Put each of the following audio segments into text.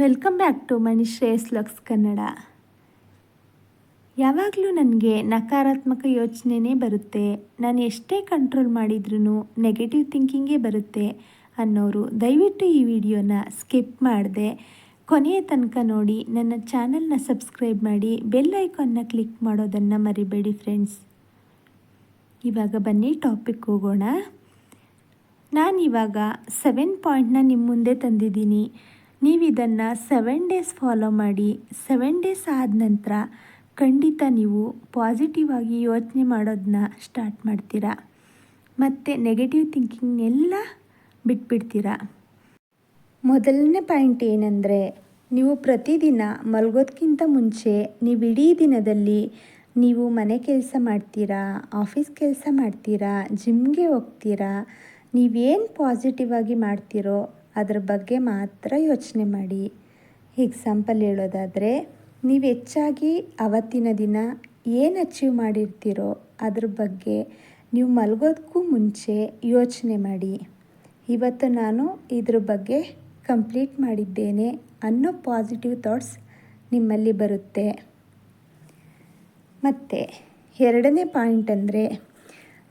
Welcome back to Mani Shreyas Lux Kannada. ಯಾವಾಗಲೂ ನನಗೆ ನಕಾರಾತ್ಮಕ ಯೋಚನೆನೇ ಬರುತ್ತೆ. ನಾನು ಎಷ್ಟೇ ಕಂಟ್ರೋಲ್ ಮಾಡಿದ್ರೂ ನೆಗೆಟಿವ್ ಥಿಂಕಿಂಗೇ ಬರುತ್ತೆ ಅನ್ನೋರು ದಯವಿಟ್ಟು ಈ ವಿಡಿಯೋನ ಸ್ಕಿಪ್ ಮಾಡಿದೆ. ಕೊನೆಯ ತನಕ ನೋಡಿ ನನ್ನ ಚಾನಲ್ನ ಸಬ್ಸ್ಕ್ರೈಬ್ ಮಾಡಿ ಬೆಲ್ ಐಕಾನ್ನ ಕ್ಲಿಕ್ ಮಾಡೋದನ್ನು ಮರಿಬೇಡಿ ಫ್ರೆಂಡ್ಸ್. ಇವಾಗ ಬನ್ನಿ ಟಾಪಿಕ್ ಹೋಗೋಣ. ನಾನಿವಾಗ ಸೆವೆನ್ ಪಾಯಿಂಟ್ನ ನಿಮ್ಮ ಮುಂದೆ ತಂದಿದ್ದೀನಿ. ನೀವು ಇದನ್ನು ಸೆವೆನ್ ಡೇಸ್ ಫಾಲೋ ಮಾಡಿ ಸೆವೆನ್ ಡೇಸ್ ಆದ ನಂತರ ಖಂಡಿತ ನೀವು ಪಾಸಿಟಿವ್ ಆಗಿ ಯೋಚನೆ ಮಾಡೋದನ್ನ ಸ್ಟಾರ್ಟ್ ಮಾಡ್ತೀರಾ? ಮತ್ತು ನೆಗೆಟಿವ್ ಥಿಂಕಿಂಗ್ನೆಲ್ಲ ಬಿಟ್ಬಿಡ್ತೀರಾ? ಮೊದಲನೇ ಪಾಯಿಂಟ್ ಏನಂದರೆ, ನೀವು ಪ್ರತಿದಿನ ಮಲಗೋದಕ್ಕಿಂತ ಮುಂಚೆ ನೀವು ಇಡೀ ದಿನದಲ್ಲಿ ನೀವು ಮನೆ ಕೆಲಸ ಮಾಡ್ತೀರಾ ಆಫೀಸ್ ಕೆಲಸ ಮಾಡ್ತೀರಾ ಜಿಮ್ಗೆ ಹೋಗ್ತೀರಾ, ನೀವೇನು ಪಾಸಿಟಿವ್ ಆಗಿ ಮಾಡ್ತೀರೋ ಅದ್ರ ಬಗ್ಗೆ ಮಾತ್ರ ಯೋಚನೆ ಮಾಡಿ. ಎಕ್ಸಾಂಪಲ್ ಹೇಳೋದಾದರೆ, ನೀವು ಹೆಚ್ಚಾಗಿ ಅವತ್ತಿನ ದಿನ ಏನು ಅಚೀವ್ ಮಾಡಿರ್ತೀರೋ ಅದ್ರ ಬಗ್ಗೆ ನೀವು ಮಲಗೋದಕ್ಕೂ ಮುಂಚೆ ಯೋಚನೆ ಮಾಡಿ. ಇವತ್ತು ನಾನು ಇದ್ರ ಬಗ್ಗೆ ಕಂಪ್ಲೀಟ್ ಮಾಡಿದ್ದೇನೆ ಅನ್ನೋ ಪಾಸಿಟಿವ್ ಥಾಟ್ಸ್ ನಿಮ್ಮಲ್ಲಿ ಬರುತ್ತೆ. ಮತ್ತು ಎರಡನೇ ಪಾಯಿಂಟ್ ಅಂದರೆ,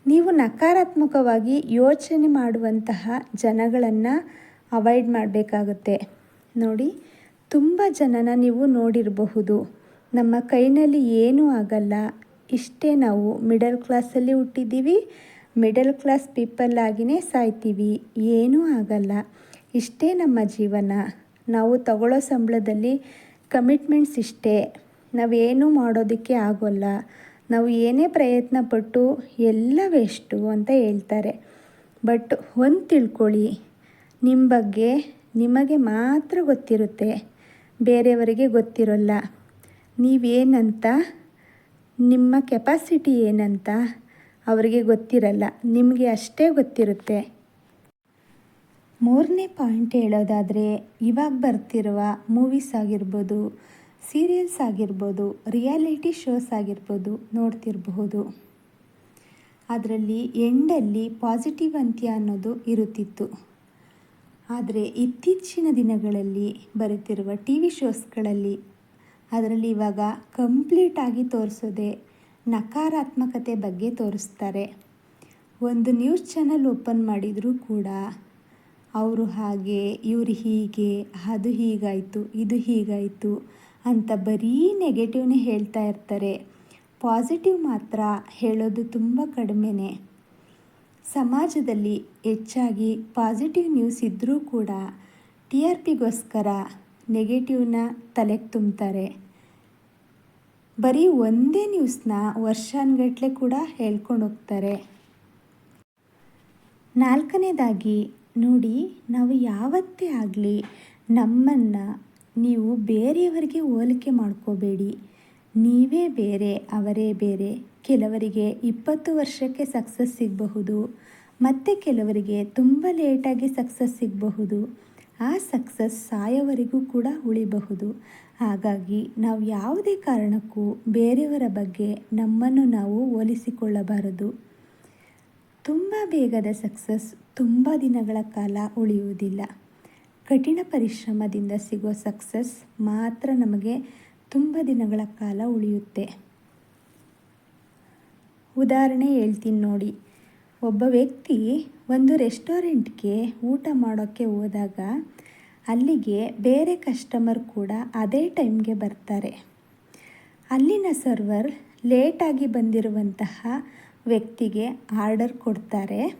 ನೀವು ನಕಾರಾತ್ಮಕವಾಗಿ ಯೋಚನೆ ಮಾಡುವಂತಹ ಜನಗಳನ್ನು ಅವಾಯ್ಡ್ ಮಾಡಬೇಕಾಗುತ್ತೆ. ನೋಡಿ, ತುಂಬ ಜನನ ನೀವು ನೋಡಿರಬಹುದು. ನಮ್ಮ ಕೈನಲ್ಲಿ ಏನೂ ಆಗಲ್ಲ. ಇಷ್ಟೇ ನಾವು ಮಿಡಲ್ ಕ್ಲಾಸಲ್ಲಿ ಹುಟ್ಟಿದ್ದೀವಿ. ಮಿಡಲ್ ಕ್ಲಾಸ್ ಪೀಪಲ್ ಆಗಿಯೇ ಸಾಯ್ತೀವಿ. ಏನೂ ಆಗಲ್ಲ. ಇಷ್ಟೇ ನಮ್ಮ ಜೀವನ. ನಾವು ತಗೊಳ್ಳೋ ಸಂಬಳದಲ್ಲಿ ಕಮಿಟ್ಮೆಂಟ್ಸ್ ಇಷ್ಟೇ. ನಾವೇನೂ ಮಾಡೋದಕ್ಕೆ ಆಗೋಲ್ಲ. ನಾವು ಏನೇ ಪ್ರಯತ್ನ ಪಟ್ಟು ಎಲ್ಲ ವೇಸ್ಟು ಅಂತ ಹೇಳ್ತಾರೆ. ಬಟ್ ಒಂದು ತಿಳ್ಕೊಳ್ಳಿ. ನಿಮ್ಮ ಬಗ್ಗೆ ನಿಮಗೆ ಮಾತ್ರ ಗೊತ್ತಿರುತ್ತೆ, ಬೇರೆಯವರಿಗೆ ಗೊತ್ತಿರೋಲ್ಲ. ನೀವೇನಂತ, ನಿಮ್ಮ ಕೆಪಾಸಿಟಿ ಏನಂತ ಅವರಿಗೆ ಗೊತ್ತಿರಲ್ಲ, ನಿಮಗೆ ಅಷ್ಟೇ ಗೊತ್ತಿರುತ್ತೆ. ಮೂರನೇ ಪಾಯಿಂಟ್ ಹೇಳೋದಾದರೆ, ಇವಾಗ ಬರ್ತಿರುವ ಮೂವೀಸ್ ಆಗಿರ್ಬೋದು ಸೀರಿಯಲ್ಸ್ ಆಗಿರ್ಬೋದು ರಿಯಾಲಿಟಿ ಶೋಸ್ ಆಗಿರ್ಬೋದು ನೋಡ್ತಿರಬಹುದು. ಅದರಲ್ಲಿ ಎಂಡಲ್ಲಿ ಪಾಸಿಟಿವ್ ಅಂತ್ಯ ಅನ್ನೋದು ಇರುತ್ತಿತ್ತು. ಆದರೆ ಇತ್ತೀಚಿನ ದಿನಗಳಲ್ಲಿ ಬರುತ್ತಿರುವ ಟಿ ವಿ ಶೋಸ್ಗಳಲ್ಲಿ ಅದರಲ್ಲಿ ಇವಾಗ ಕಂಪ್ಲೀಟಾಗಿ ತೋರಿಸೋದೆ ನಕಾರಾತ್ಮಕತೆ ಬಗ್ಗೆ ತೋರಿಸ್ತಾರೆ. ಒಂದು ನ್ಯೂಸ್ ಚಾನಲ್ ಓಪನ್ ಮಾಡಿದರೂ ಕೂಡ ಅವರು ಹಾಗೆ ಇವರು ಹೀಗೆ, ಅದು ಹೀಗಾಯಿತು, ಇದು ಹೀಗಾಯಿತು ಅಂತ ಬರೀ ನೆಗೆಟಿವ್ನೇ ಹೇಳ್ತಾ ಇರ್ತಾರೆ. ಪಾಸಿಟಿವ್ ಮಾತ್ರ ಹೇಳೋದು ತುಂಬ ಕಡಿಮೆನೇ. ಸಮಾಜದಲ್ಲಿ ಹೆಚ್ಚಾಗಿ ಪಾಸಿಟಿವ್ ನ್ಯೂಸ್ ಇದ್ದರೂ ಕೂಡ ಟಿ ಆರ್ ಪಿಗೋಸ್ಕರ ನೆಗೆಟಿವ್ನ ತಲೆಗೆ ತುಂಬ್ತಾರೆ. ಬರೀ ಒಂದೇ ನ್ಯೂಸ್ನ ವರ್ಷಾನ್ಗಟ್ಲೆ ಕೂಡ ಹೇಳ್ಕೊಂಡು ಹೋಗ್ತಾರೆ. ನಾಲ್ಕನೇದಾಗಿ, ನೋಡಿ, ನಾವು ಯಾವತ್ತೇ ಆಗಲಿ ನಮ್ಮನ್ನು ನೀವು ಬೇರೆಯವರಿಗೆ ಹೋಲಿಕೆ ಮಾಡ್ಕೋಬೇಡಿ. ನೀವೇ ಬೇರೆ, ಅವರೇ ಬೇರೆ. ಕೆಲವರಿಗೆ ಇಪ್ಪತ್ತು ವರ್ಷಕ್ಕೆ ಸಕ್ಸಸ್ ಸಿಗಬಹುದು. ಮತ್ತು ಕೆಲವರಿಗೆ ತುಂಬ ಲೇಟಾಗಿ ಸಕ್ಸಸ್ ಸಿಗಬಹುದು. ಆ ಸಕ್ಸಸ್ ಸಾಯೋವರೆಗೂ ಕೂಡ ಉಳಿಬಹುದು. ಹಾಗಾಗಿ ನಾವು ಯಾವುದೇ ಕಾರಣಕ್ಕೂ ಬೇರೆಯವರ ಬಗ್ಗೆ ನಮ್ಮನ್ನು ನಾವು ಹೋಲಿಸಿಕೊಳ್ಳಬಾರದು. ತುಂಬ ಬೇಗದ ಸಕ್ಸಸ್ ತುಂಬ ದಿನಗಳ ಕಾಲ ಉಳಿಯುವುದಿಲ್ಲ. ಕಠಿಣ ಪರಿಶ್ರಮದಿಂದ ಸಿಗೋ ಸಕ್ಸಸ್ ಮಾತ್ರ ನಮಗೆ ತುಂಬ ದಿನಗಳ ಕಾಲ ಉಳಿಯುತ್ತೆ. ಉದಾಹರಣೆ ಹೇಳ್ತೀನಿ ನೋಡಿ. ಒಬ್ಬ ವ್ಯಕ್ತಿ ಒಂದು ರೆಸ್ಟೋರೆಂಟ್ಗೆ ಊಟ ಮಾಡೋಕ್ಕೆ ಹೋದಾಗ ಅಲ್ಲಿಗೆ ಬೇರೆ ಕಸ್ಟಮರ್ ಕೂಡ ಅದೇ ಟೈಮ್ಗೆ ಬರ್ತಾರೆ. ಅಲ್ಲಿನ ಸರ್ವರ್ ಲೇಟಾಗಿ ಬಂದಿರುವಂತಹ ವ್ಯಕ್ತಿಗೆ ಆರ್ಡರ್ ಕೊಡ್ತಾರೆ.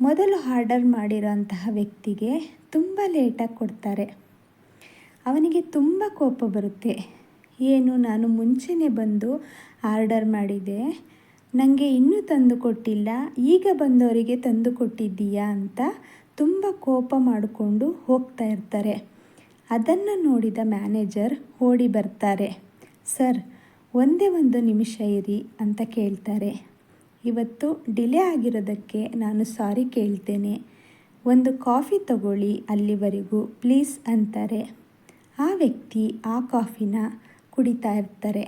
ಮೊದಲು ಆರ್ಡರ್ ಮಾಡಿರೋಂತಹ ವ್ಯಕ್ತಿಗೆ ತುಂಬ ಲೇಟಾಗಿ ಕೊಡ್ತಾರೆ. ಅವನಿಗೆ ತುಂಬ ಕೋಪ ಬರುತ್ತೆ. ಏನು, ನಾನು ಮುಂಚೆನೇ ಬಂದು ಆರ್ಡರ್ ಮಾಡಿದೆ. ನನಗೆ ಇನ್ನೂ ತಂದು ಕೊಟ್ಟಿಲ್ಲ. ಈಗ ಬಂದವರಿಗೆ ತಂದು ಕೊಟ್ಟಿದ್ದೀಯಾ ಅಂತ ತುಂಬ ಕೋಪ ಮಾಡಿಕೊಂಡು ಹೋಗ್ತಾ ಇರ್ತಾರೆ. ಅದನ್ನು ನೋಡಿದ ಮ್ಯಾನೇಜರ್ ಓಡಿ ಬರ್ತಾರೆ. ಸರ್, ಒಂದೇ ಒಂದು ನಿಮಿಷ ಇರಿ ಅಂತ ಕೇಳ್ತಾರೆ. ಇವತ್ತು ಡಿಲೇ ಆಗಿರೋದಕ್ಕೆ ನಾನು ಸಾರಿ ಕೇಳ್ತೇನೆ. ಒಂದು ಕಾಫಿ ತಗೊಳ್ಳಿ ಅಲ್ಲಿವರೆಗೂ, ಪ್ಲೀಸ್ ಅಂತಾರೆ. ಆ ವ್ಯಕ್ತಿ ಆ ಕಾಫಿನ ಕುಡಿತಾ ಇರ್ತಾರೆ.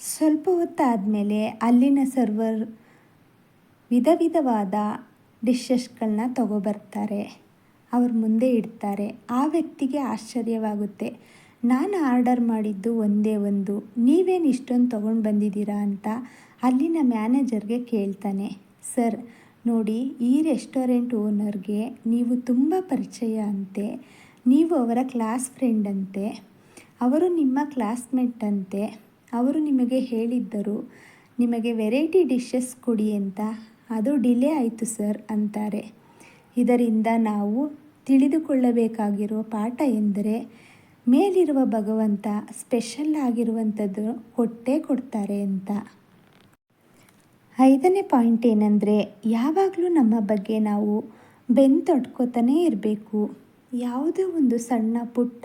ಸ್ವಲ್ಪ ಹೊತ್ತಾದಮೇಲೆ ಅಲ್ಲಿನ ಸರ್ವರ್ ವಿಧ ವಿಧವಾದ ಡಿಶಸ್ಗಳನ್ನ ತಗೊಬರ್ತಾರೆ. ಅವ್ರ ಮುಂದೆ ಇಡ್ತಾರೆ. ಆ ವ್ಯಕ್ತಿಗೆ ಆಶ್ಚರ್ಯವಾಗುತ್ತೆ. ನಾನು ಆರ್ಡರ್ ಮಾಡಿದ್ದು ಒಂದೇ ಒಂದು. ನೀವೇನು ಇಷ್ಟೊಂದು ತೊಗೊಂಡು ಬಂದಿದ್ದೀರಾ ಅಂತ ಅಲ್ಲಿನ ಮ್ಯಾನೇಜರ್ಗೆ ಕೇಳ್ತಾನೆ. ಸರ್, ನೋಡಿ, ಈ ರೆಸ್ಟೋರೆಂಟ್ ಓನರ್ಗೆ ನೀವು ತುಂಬ ಪರಿಚಯ ಅಂತೆ. ನೀವು ಅವರ ಕ್ಲಾಸ್ ಫ್ರೆಂಡಂತೆ, ಅವರು ನಿಮ್ಮ ಕ್ಲಾಸ್ಮೇಟಂತೆ, ಅವರು ನಿಮಗೆ ಹೇಳಿದ್ದರು, ನಿಮಗೆ ವೆರೈಟಿ ಡಿಶಸ್ ಕೊಡಿ ಅಂತ, ಅದು ಡಿಲೇ ಆಯಿತು ಸರ್ ಅಂತಾರೆ. ಇದರಿಂದ ನಾವು ತಿಳಿದುಕೊಳ್ಳಬೇಕಾಗಿರುವ ಪಾಠ ಎಂದರೆ, ಮೇಲಿರುವ ಭಗವಂತ ಸ್ಪೆಷಲ್ ಆಗಿರುವಂಥದ್ದು ಕೊಟ್ಟೇ ಕೊಡ್ತಾರೆ ಅಂತ. ಐದನೇ ಪಾಯಿಂಟ್ ಏನಂದರೆ, ಯಾವಾಗಲೂ ನಮ್ಮ ಬಗ್ಗೆ ನಾವು ಬೆನ್ನು ತೊಡ್ಕೋತಾನೇ ಇರಬೇಕು. ಯಾವುದೋ ಒಂದು ಸಣ್ಣ ಪುಟ್ಟ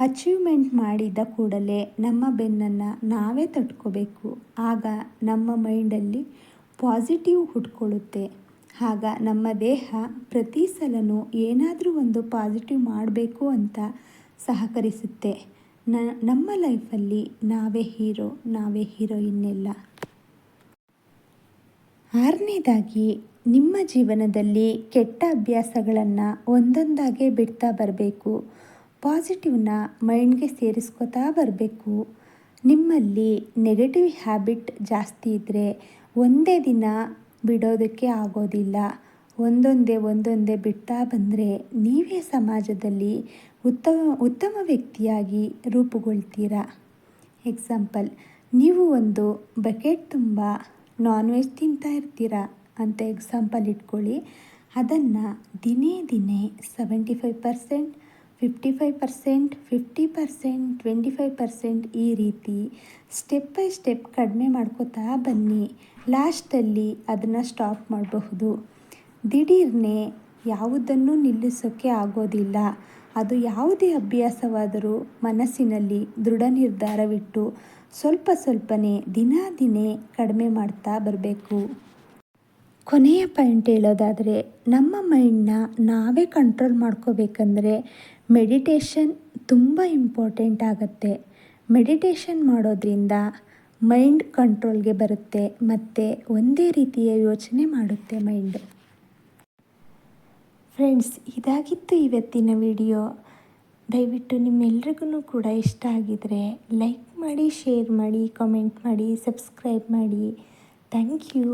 ಅಚೀವ್ಮೆಂಟ್ ಮಾಡಿದ ಕೂಡಲೇ ನಮ್ಮ ಬೆನ್ನನ್ನು ನಾವೇ ತಟ್ಕೋಬೇಕು. ಆಗ ನಮ್ಮ ಮೈಂಡಲ್ಲಿ ಪಾಸಿಟಿವ್ ಹುಟ್ಕೊಳ್ಳುತ್ತೆ. ಆಗ ನಮ್ಮ ದೇಹ ಪ್ರತಿ ಸಲನೂ ಏನಾದರೂ ಒಂದು ಪಾಸಿಟಿವ್ ಮಾಡಬೇಕು ಅಂತ ಸಹಕರಿಸುತ್ತೆ. ನಮ್ಮ ಲೈಫಲ್ಲಿ ನಾವೇ ಹೀರೋ ನಾವೇ ಹೀರೋಯಿನ್ ಎಲ್ಲ. ಆರನೇದಾಗಿ ನಿಮ್ಮ ಜೀವನದಲ್ಲಿ ಕೆಟ್ಟ ಅಭ್ಯಾಸಗಳನ್ನು ಒಂದೊಂದಾಗೆ ಬಿಡ್ತಾ ಬರಬೇಕು. ಪಾಸಿಟಿವ್ನ ಮೈಂಡ್ಗೆ ಸೇರಿಸ್ಕೋತಾ ಬರಬೇಕು. ನಿಮ್ಮಲ್ಲಿ ನೆಗೆಟಿವ್ ಹ್ಯಾಬಿಟ್ ಜಾಸ್ತಿ ಇದ್ದರೆ ಒಂದೇ ದಿನ ಬಿಡೋದಕ್ಕೆ ಆಗೋದಿಲ್ಲ. ಒಂದೊಂದೇ ಒಂದೊಂದೇ ಬಿಡ್ತಾ ಬಂದರೆ ನೀವೇ ಸಮಾಜದಲ್ಲಿ ಉತ್ತಮ ಉತ್ತಮ ವ್ಯಕ್ತಿಯಾಗಿ ರೂಪುಗೊಳ್ತೀರಾ? ಎಕ್ಸಾಂಪಲ್, ನೀವು ಒಂದು ಬಕೆಟ್ ತುಂಬ ನಾನ್ ವೆಜ್ ತಿಂತಾ ಇರ್ತೀರಾ? ಅಂತ ಎಕ್ಸಾಂಪಲ್ ಇಟ್ಕೊಳ್ಳಿ. ಅದನ್ನು ದಿನೇ ದಿನೇ seventy five percent fifty five percent fifty percent twenty five percent ಈ ರೀತಿ ಸ್ಟೆಪ್ ಬೈ ಸ್ಟೆಪ್ ಕಡಿಮೆ ಮಾಡ್ಕೋತಾ ಬನ್ನಿ. ಲಾಸ್ಟಲ್ಲಿ ಅದನ್ನು ಸ್ಟಾಪ್ ಮಾಡಬಹುದು. ದಿಢೀರ್ನೆ ಯಾವುದನ್ನು ನಿಲ್ಲಿಸೋಕ್ಕೆ ಆಗೋದಿಲ್ಲ. ಅದು ಯಾವುದೇ ಅಭ್ಯಾಸವಾದರೂ ಮನಸ್ಸಿನಲ್ಲಿ ದೃಢ ನಿರ್ಧಾರವಿಟ್ಟು ಸ್ವಲ್ಪ ಸ್ವಲ್ಪನೇ ದಿನ ದಿನೇ ಕಡಿಮೆ ಮಾಡ್ತಾ ಬರಬೇಕು. ಕೊನೆಯ ಪಾಯಿಂಟ್ ಹೇಳೋದಾದರೆ, ನಮ್ಮ ಮೈಂಡನ್ನ ನಾವೇ ಕಂಟ್ರೋಲ್ ಮಾಡ್ಕೋಬೇಕಂದ್ರೆ ಮೆಡಿಟೇಷನ್ ತುಂಬ ಇಂಪಾರ್ಟೆಂಟ್ ಆಗುತ್ತೆ. ಮೆಡಿಟೇಷನ್ ಮಾಡೋದ್ರಿಂದ ಮೈಂಡ್ ಕಂಟ್ರೋಲ್ಗೆ ಬರುತ್ತೆ, ಮತ್ತು ಒಂದೇ ರೀತಿಯ ಯೋಚನೆ ಮಾಡುತ್ತೆ ಮೈಂಡ್. ಫ್ರೆಂಡ್ಸ್, ಇದಾಗಿತ್ತು ಇವತ್ತಿನ ವಿಡಿಯೋ. ದಯವಿಟ್ಟು ನಿಮ್ಮೆಲ್ರಿಗೂ ಕೂಡ ಇಷ್ಟ ಆಗಿದರೆ ಲೈಕ್ ಮಾಡಿ, ಶೇರ್ ಮಾಡಿ, ಕಾಮೆಂಟ್ ಮಾಡಿ, ಸಬ್ಸ್ಕ್ರೈಬ್ ಮಾಡಿ. Thank you.